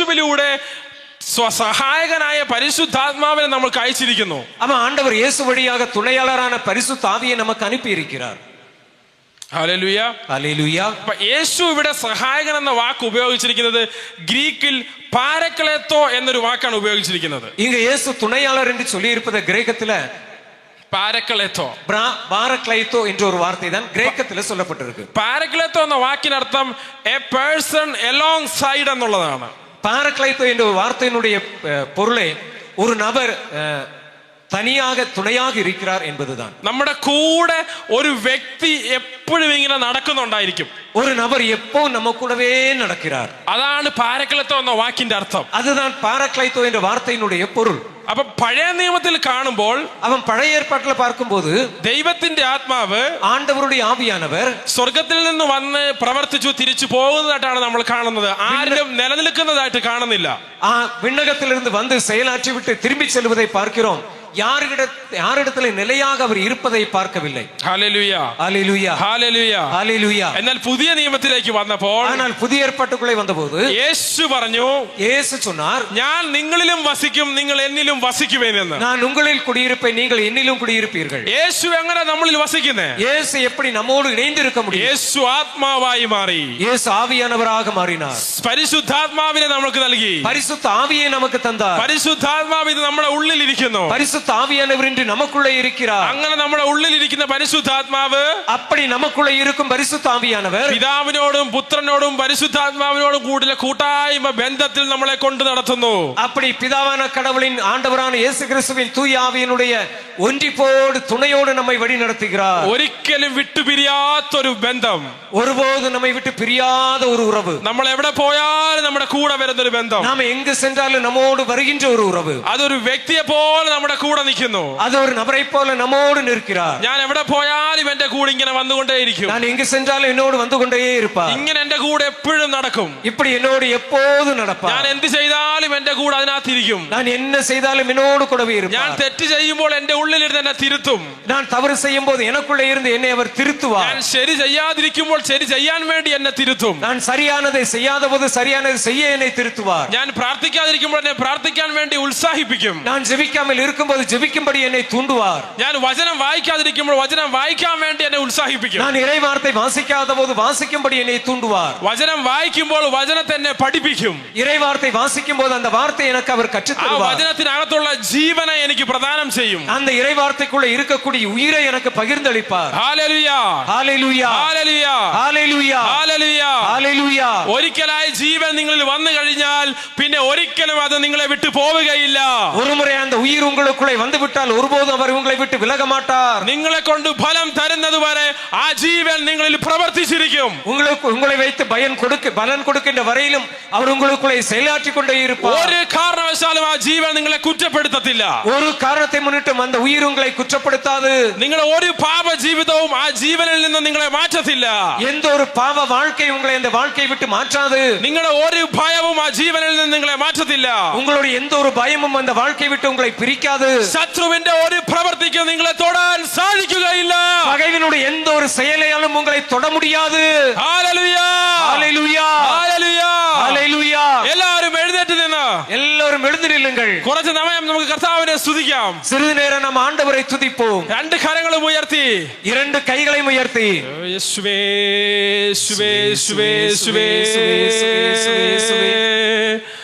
യേശുവിലൂടെ സ്വസഹായകനായ പരിശുദ്ധാത്മാവിനെ നമ്മൾ കഴിച്ചിരിക്കുന്നു അവ ആണ്ടവർ യേശു വഴിയാകെ തുണയാളറാണ് പരിശുദ്ധാവിയെ നമുക്ക് അനുപ്പിയിരിക്കാർ യേശു ഇവിടെ സഹായകൻ എന്ന വാക്ക് ഉപയോഗിച്ചിരിക്കുന്നത് ഗ്രീക്കിൽ പാരക്ലേത്തോ എന്നൊരു വാക്കാണ് ഉപയോഗിച്ചിരിക്കുന്നത്. ഇങ്ങ് യേശു തുണയാളർ എന്ന് ചൊല്ലിയിരിപ്പത് ഗ്രേക്കത്തിൽ പാരക്ലേത്തോ. പാരക്ലേത്തോ എന്ന ഒരു വാർത്ത தான் கிரேக்கத்தில் சொல்லப்பட்டிருக்கு പാരക്ലേത്തോ എന്ന വാക്കിനർത്ഥം എ പേഴ്സൺ എലോങ് സൈഡ് എന്നുള്ളതാണ്. பாரக்ளைத்தோ என்ற வார்த்தையினுடைய பொருளை ஒரு நபர் തനിയാകെ തുണയാകെ ഇരിക്കാർ എന്നതാണ് നമ്മുടെ കൂടെ ഒരു വ്യക്തി എപ്പോഴും ഇങ്ങനെ നടക്കുന്നുണ്ടായിരിക്കും ഒരു നബർ എപ്പോ നമ്മ കൂടവേ നടക്കാർ അതാണ് പാരക്ലത്തോ എന്ന വാക്കിന്റെ അർത്ഥം അതാണ് പാരക്ലൈത്തോ എന്ന വാർത്തയുടെ പൊരുൾ അപ്പൊ പഴയ നിയമത്തിൽ കാണുമ്പോൾ அவன் பழைய ஏற்பாட்டுல பார்க்கும்போது ദൈവത്തിന്റെ ആത്മാവ് ஆண்டவருடைய ஆவியானவர் സ്വർഗത്തിൽ നിന്ന് വന്ന് പ്രവർത്തിച്ചു തിരിച്ചു പോകുന്നതായിട്ടാണ് നമ്മൾ കാണുന്നത് ആരിലും നിലനിൽക്കുന്നതായിട്ട് കാണുന്നില്ല ஆ, விண்ணகத்திலிருந்து வந்து செயலாற்றி விட்டு திரும்பி செல்வதை பார்க்கிறோம் யாருகிட யாரிடத்துல நிலையாக அவர் இருப்பதை பார்க்கவில்லை എന്നാൽ പുതിയ നിയമത്തിലേക്ക് വന്നപ്പോൾ എന്നാൽ പുതിയ ഏർപ്പാട്ടുകളെ വന്നപ്പോൾ യേശു പറഞ്ഞു യേശു சொன்னார் ഞാൻ നിങ്ങളിലും വസിക്കും നിങ്ങൾ എന്നിലും വസിക്കുമെന്ന് ഞാൻ ഉങ്ങളിൽ കുടിയിരുപ്പേ നിങ്ങൾ എന്നിലും കുടിയിരുപ്പീർകൾ യേശു എങ്ങനെ നമ്മളിൽ വസിക്കുന്നേ യേശു എപ്പടി നമ്മോട് ഇണൈന്തിരിക്ക മുടിയും യേശു ആത്മാവായി മാറി യേശു ആവിയാനവരാക മാറിനാ പരിശുദ്ധാത്മാവിനെ നമുക്ക് നൽകി പരിശുദ്ധ ആവിയെ നമുക്ക് തന്ന പരിശുദ്ധാത്മാവ് ഇത് നമ്മുടെ ഉള്ളിൽ ഇരിക്കുന്നു பரிசுத்த ஆவியானவர் இன்று நமக்குள்ளே இருக்கிறார் അങ്ങനെ നമ്മുടെ ഉള്ളിലിരിക്കുന്ന പരിശുദ്ധാത്മാവ് அப்படி நமக்குள்ளே இருக்கும் பரிசுத்த ஆவியானவர் പിതാവിനോടും പുത്രനോടും പരിശുദ്ധാത്മാവിനോടും കൂടുതൽ കൂട്ടായ്മ ബന്ധത്തിൽ നമ്മളെ കൊണ്ടു നടത്തുന്നു அப்படி பிதாவான கடவுளின் ஆண்டவரான இயேசு கிறிஸ்துவின் தூய ஆவியினுடைய ஒன்றிப்போடு துணையோடு நம்மை வழி நடத்துகிறார் ഒരിക്കലും വിട്ടുപിരിയാത്തൊരു ബന്ധം ஒருபோது நம்மை விட்டு பிரியாத ஒரு உறவு നമ്മൾ എവിടെ പോയാലും നമ്മുടെ കൂടെ വരുന്ന ഒരു ബന്ധം நாம எங்கு சென்றாலும் நம்மோடு வருகின்ற ஒரு உறவு അതൊരു വ്യക്തിയെ പോലെ നമ്മുടെ കൂടെ കൂടെ നിൽക്കുന്നു. അത് ഒരു നബറെ പോലെ നമ്മോട് നിൽക്കിറാർ ഞാൻ എവിടെ പോയാലും എന്റെ കൂടെ ഇങ്ങനെ വന്നുകൊണ്ടേയിരിക്കും. ഞാൻ എങ്കിൽ സെൻറാലും എന്നോട് വന്നുകൊണ്ടേയിരിപ്പാ ഇങ്ങനെ എന്റെ കൂടെ എപ്പോഴും നടക്കും. ഇപ്പടി എന്നോട് എപ്പോഴും നടപ്പാ ഞാൻ എന്ത് ചെയ്താലും എന്റെ കൂടെ അതിനകത്തിരിക്കും. ഞാൻ എന്നെ ചെയ്താലും എന്നോട് കൂടെ വീരും ഞാൻ തെറ്റ് ചെയ്യുമ്പോൾ എന്റെ ഉള്ളിലിരുന്ന് എന്നെ തിരുത്തും. ഞാൻ തവറ് ചെയ്യുമ്പോൾ എനക്കുള്ള ഇരുന്ന് എന്നെ അവർ തിരുത്തുവാ ഞാൻ ശരി ചെയ്യാതിരിക്കുമ്പോൾ ശരി ചെയ്യാൻ വേണ്ടി എന്നെ തിരുത്തും. ഞാൻ ശരിയാനത് ചെയ്യാതെ പോത് ശരിയാനത് ചെയ്യ എന്നെ തിരുത്തുവാ ഞാൻ പ്രാർത്ഥിക്കാതിരിക്കുമ്പോൾ എന്നെ പ്രാർത്ഥിക്കാൻ വേണ്ടി ഉത്സാഹിപ്പിക്കും. ഞാൻ ജപിക്കാമിൽ ഇരിക്കുമ്പോൾ വായിക്കാതെ ജപിക്കുമ്പോൾ എന്നെ തൂണ്ടുവാർ ഞാൻ വചനം വായിക്കാതിരിക്കുമ്പോൾ വചനം വായിക്കാൻ വേണ്ടി എന്നെ ഉത്സാഹിപ്പിക്കും ഞാൻ ഇറൈവാർത്തെ വാസിക്കാതെ പോത് വാസിക്കുമ്പോൾ എന്നെ തൂണ്ടുവാർ വചനം വായിക്കുമ്പോൾ വചനത്തെ എന്നെ പഠിപ്പിക്കും ഇറൈവാർത്തെ വാസിക്കുമ്പോൾ അന്ത വാർത്ത എനിക്ക് അവർ കറ്റുത്തരുവാർ ആ വചനത്തിനകത്തുള്ള ജീവനെ എനിക്ക് പ്രദാനം ചെയ്യും അന്ത ഇറൈവാർത്തക്കുള്ള ഇരിക്കക്കൂടി ഉയരെ എനിക്ക് പകിർന്നളിപ്പാർ ഹല്ലേലൂയ ഹല്ലേലൂയ ഹല്ലേലൂയ ഹല്ലേലൂയ ഹല്ലേലൂയ ഹല്ലേലൂയ ഒരിക്കലായി ജീവൻ നിങ്ങളിൽ വന്നു കഴിഞ്ഞാൽ പിന്നെ ഒരിക്കലും അത് നിങ്ങളെ വിട്ടു പോവുകയില്ല ഒരു മുறை അന്ത ഉയർ ഉங்களுக்குள்ள வந்து விட்டால் ஒருபோதும் அவர் உங்களை விட்டு விலக மாட்டார் നിങ്ങളെ കൊണ്ട് ഫലം തരുന്നത് വരെ ആ ജീവൻ നിങ്ങളിൽ പ്രവർത്തിച്ചിരിക്കും உங்களுக்கு உங்களை வைத்து பயன் கொடுக்க பலன் கொடுக்கின்ற வரையிலும் அவர் உங்களுக்குள்ளே செயலாற்றிக் கொண்டே இருப்பார் ഒരു കാരണവശാലും ആ ജീവൻ നിങ്ങളെ കുറ്റപ്പെടുത്തത്തില്ല ஒரு காரணத்தை முன்னிட்டும் அந்த உயிர் உங்களை குற்றப்படுத்தாது നിങ്ങളുടെ ഒരു പാപ ജീവിതവും ആ ജീവനിൽ നിന്ന് നിങ്ങളെ മാറ്റത്തില്ല எந்த ஒரு பாவ வாழ்க்கை உங்களை அந்த வாழ்க்கையை விட்டு மாற்றாது നിങ്ങളുടെ ഒരു ഭയവും ആ ജീവനിൽ നിന്ന് നിങ്ങളെ മാറ്റത്തില്ല உங்களுடைய எந்த ஒரு பயமும் அந்த வாழ்க்கையை விட்டு உங்களை பிரிக்காது ശത്രുവിന്റെ ഒരു പ്രവർത്തിക്ക് നിങ്ങളെ തൊടാൻ സാധിക്കുകയില്ല பகைவனுடைய எந்த ஒரு செயலையாலும் உங்களை தொட முடியாது ഹല്ലേലൂയ! ஹalleluya ഹല്ലേലൂയ! ஹalleluya എല്ലാവരും എഴുന്നേറ്റ് നിന്ന് எல்லாரும் எழுந்து நில்லுங்கள் കുറച്ച് സമയം നമുക്ക് കർത്താവിനെ സ്തുതിക്കാം சிறிது நேரம் நாம் ஆண்டவரை துதிப்போம் രണ്ട് കരങ്ങളും ഉയർത്തി இரண்டு கைகளையும் உயர்த்தி യേശുവേ യേശുവേ യേശുവേ യേശുവേ യേശുവേ. ഹല്ലേലൂയ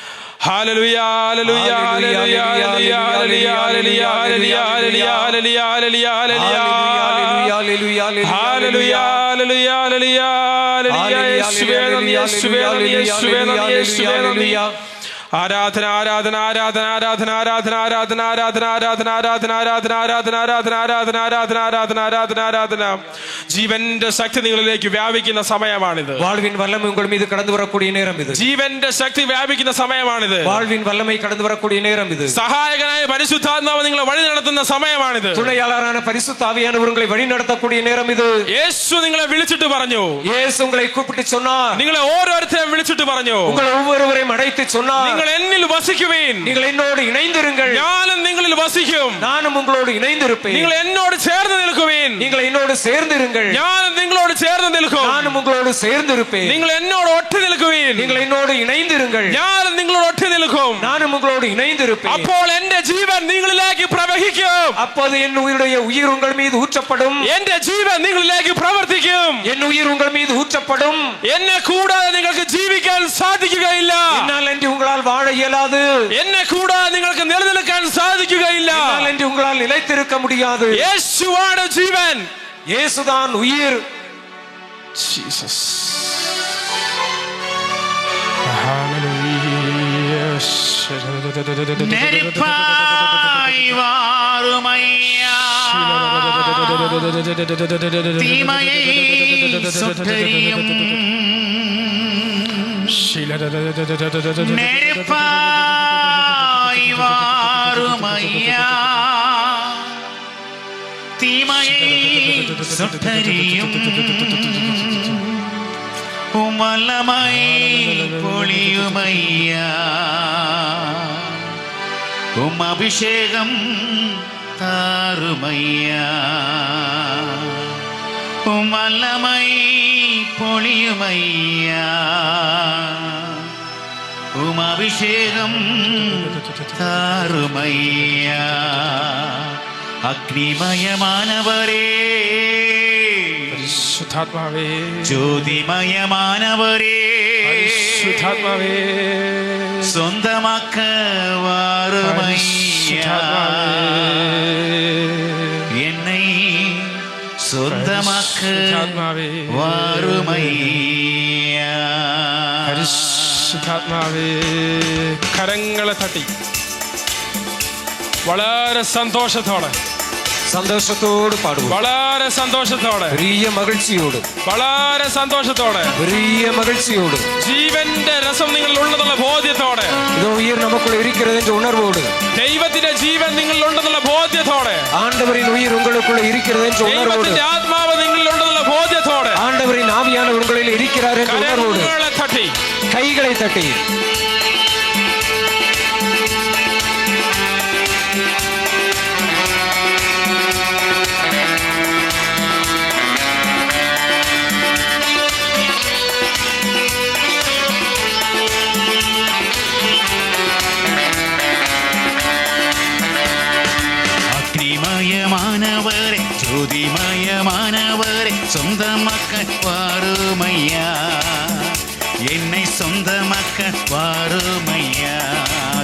യേശുവേ നന്ദി യേശുവേ നന്ദി യേശുവേ നന്ദി യേശുവേ നന്ദി ആരാധന ആരാധന ആരാധന ആരാധന ആരാധന ആരാധന ആരാധന ആരാധന ആരാധന ആരാധന ആരാധന ആരാധന ആരാധന ആരാധന ആരാധന ആരാധന ആരാധന ജീവന്റെ ശക്തി നിങ്ങളിലേക്ക് വ്യാപിക്കുന്ന സമയമാണിത് വാൾവിൻ വല്ലമ ഉള്ള മീത് കടന്നു വരക്കൂടിയ നേരം ഇത് ജീവന്റെ ശക്തി വ്യാപിക്കുന്ന സമയമാണിത് വാൾവിൻ വല്ലമൈ കടന്നു വരക്കൂടിയ നേരം ഇത് സഹായകനായ പരിശുദ്ധാത്മാവ് നിങ്ങളെ വഴി നടത്തുന്ന സമയമാണിത് തുണയാളാരാണ് പരിശുദ്ധാവിയാനവർ ഉള്ള വഴി നടത്തക്കൂടിയ നേരം ഇത് യേശു നിങ്ങളെ വിളിച്ചിട്ട് പറഞ്ഞു യേശു ഉങ്ങളെ കൂപ്പിട്ട് ചൊന്നാ നിങ്ങളെ ഓരോരുത്തരെയും വിളിച്ചിട്ട് പറഞ്ഞു ഉങ്ങൾ ഒവ്വൊരുവരെയും അടയത്തി ചൊന്നാ നിങ്ങൾ നിങ്ങൾ എന്നിൽ വസിക്കുവീൻ நீங்கள் என்னோடு இணைந்திருங்கள் ഞാനും നിങ്ങളിൽ വസിക്കും நானும் உங்களோடு இணைந்திருப்பேன் നിങ്ങൾ എന്നോട് ചേർന്ന് നിൽക്കുവീൻ நீங்கள் என்னோடு சேர்ந்திருங்கள் ഞാനും നിങ്ങളോട് ചേർന്ന് നിൽക്കും நானும் உங்களோடு சேர்ந்திருப்பேன் നിങ്ങൾ എന്നോട് ഒട്ടി നിൽക്കുവീൻ நீங்கள் என்னோடு இணைந்திருங்கள் ഞാനും നിങ്ങളോട് ഒട്ടി നിൽക്കും நானும் உங்களோடு இணைந்திருப்பேன் അപ്പോൾ എന്റെ ജീവൻ നിങ്ങളിലേക്ക് പ്രവഹിക്കും அப்போது என் உயிருடைய உயிர் உங்கள் மீது ஊற்றப்படும் എന്റെ ജീവൻ നിങ്ങളിലേക്ക് പ്രവർത്തിക്കും என் உயிர் உங்கள் மீது ஊற்றப்படும் എന്നെ കൂടാതെ നിങ്ങൾക്ക് ജീവിക്കാൻ സാധിക്കുകയില്ല என்னால் என்று உங்களால் வாழ இயலாது എന്നെ കൂടാതെ നിങ്ങൾക്ക് നിലനിൽക്കാൻ സാധിക്കുകയില്ല என்னால் என்று உங்களால் நிலைத்திருக்க முடியாது യേശുവാണ് ജീവൻ இயேசுதான் உயிர் ജീസസ് நெருப்பாய் வாருமையா தீமையை சுட்டறியும் நெருப்பாய் வாருமையா தீமையை சுட்டறியும் உமலமை பொழியுமையா உம் அபிஷேகம் தாருமையா உம் வல்லமை പൊളിയുമയ്യ. ഉമാഭിഷേകം താറുമയ്യ. അഗ്നിമയമാനവരേ. പരിശുദ്ധാത്മാവേ. ജ്യോതിമയമാനവരേ. പരിശുദ്ധാത്മാവേ. സ്വന്തമാക്ക വാറുമയ്യ പ്രകാശമാക്ക് കരങ്ങളെ തട്ടി. വളരെ സന്തോഷത്തോടെ சந்தோஷத்தோடு பாடுவோம் വളരെ സന്തോഷത്തോടെ பெரிய மகிழ்ச்சியோடு വളരെ സന്തോഷത്തോടെ பெரிய மகிழ்ச்சியோடு ജീവന്റെ രസം നിങ്ങളിൽ ഉണ്ടെന്നുള്ള ബോധ്യത്തോടെ இதோ உயிர் நமக்குள்ள இருக்கிறது என்ற உணர்வோடு ദൈവത്തിന്റെ ജീവൻ നിങ്ങളിൽ ഉണ്ടെന്നുള്ള ബോധ്യത്തോടെ ஆண்டவரின் உயிர் உங்களுக்குள்ள இருக்கிறது என்ற உணர்வோடு ദൈവത്തിന്റെ ആത്മാവ് നിങ്ങളിൽ ഉണ്ടെന്നുള്ള ബോധ്യത്തോടെ ஆண்டவரின் ஆவியானவர் உங்களில் இருக்கிறார் என்ற உணர்வோடு കരങ്ങളെ തട്ടി கைகளை தட்டி சொந்தமாக்க வாருமையா என்னை சொந்தமாக்க வாருமையா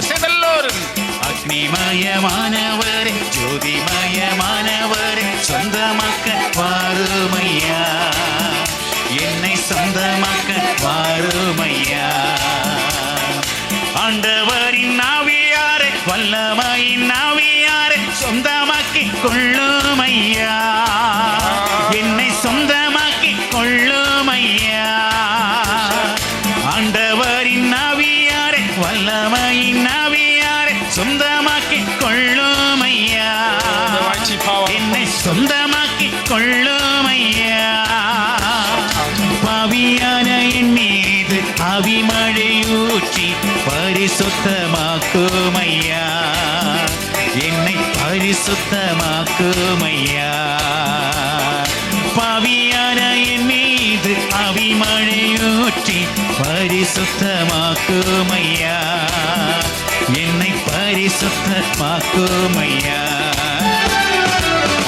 செதல்லோரும் அக்னிமயமானவரே ஜோதிமயமானவரே சொந்தமாக்க வாருமையா சொந்தமாக்கி கொள்ளுமையா ஆண்டவரின் ஆவியாரை வல்லமையின் ஆவியாரை சொந்தமாக்கி கொள்ளுமையா. என்னை சொந்தமாக்கி கொள்ளுமையா பாவியான என் மீது அவிமழையூற்றி பரிசுத்தமாக்குமையா? என்னை பரிசுத்தமாக்குமையா? പാവിയാന എന്നീത് അവിമഴയൂറ്റി പരിശുദ്ധമാക്കുമയ്യ എന്നെ പരിശുദ്ധമാക്കുമയ്യ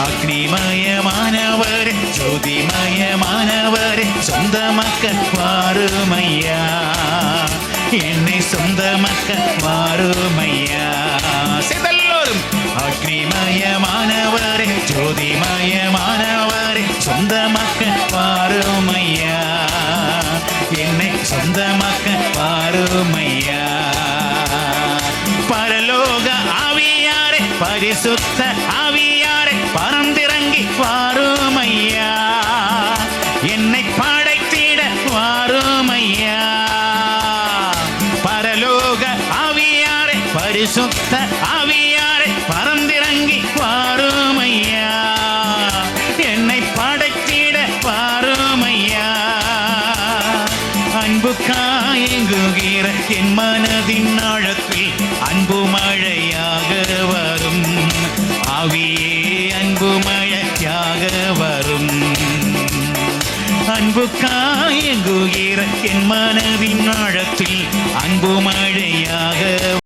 അഗ്നിമയമാനവർ ജ്യോതിമയമാനവർ സ്വന്തമാക്ക മാറുമയ്യ என்னை சொந்தமக்க மாறுமையா சிதல்லோரும் அக்னிமயமானவரே ஜோதிமயமானவர் சொந்தமக்க பாருமையா. என்னை சொந்தமக்க பாருமையா. பரலோக ஆவியாரே பரிசுத்த ஆவியாரே பரந்திறங்கி பாருமையா என்னை படைத்திட வாருமையா. பரலோக ஆவியாரே பரிசுத்த காயங்குகிற என் மனதின் ஆழத்தில் அன்பு மழையாக வரும். ஆவியே அன்பு மழையாக வரும். அன்பு காயங்குகிற என் மனதின் ஆழத்தில் அன்பு மழையாக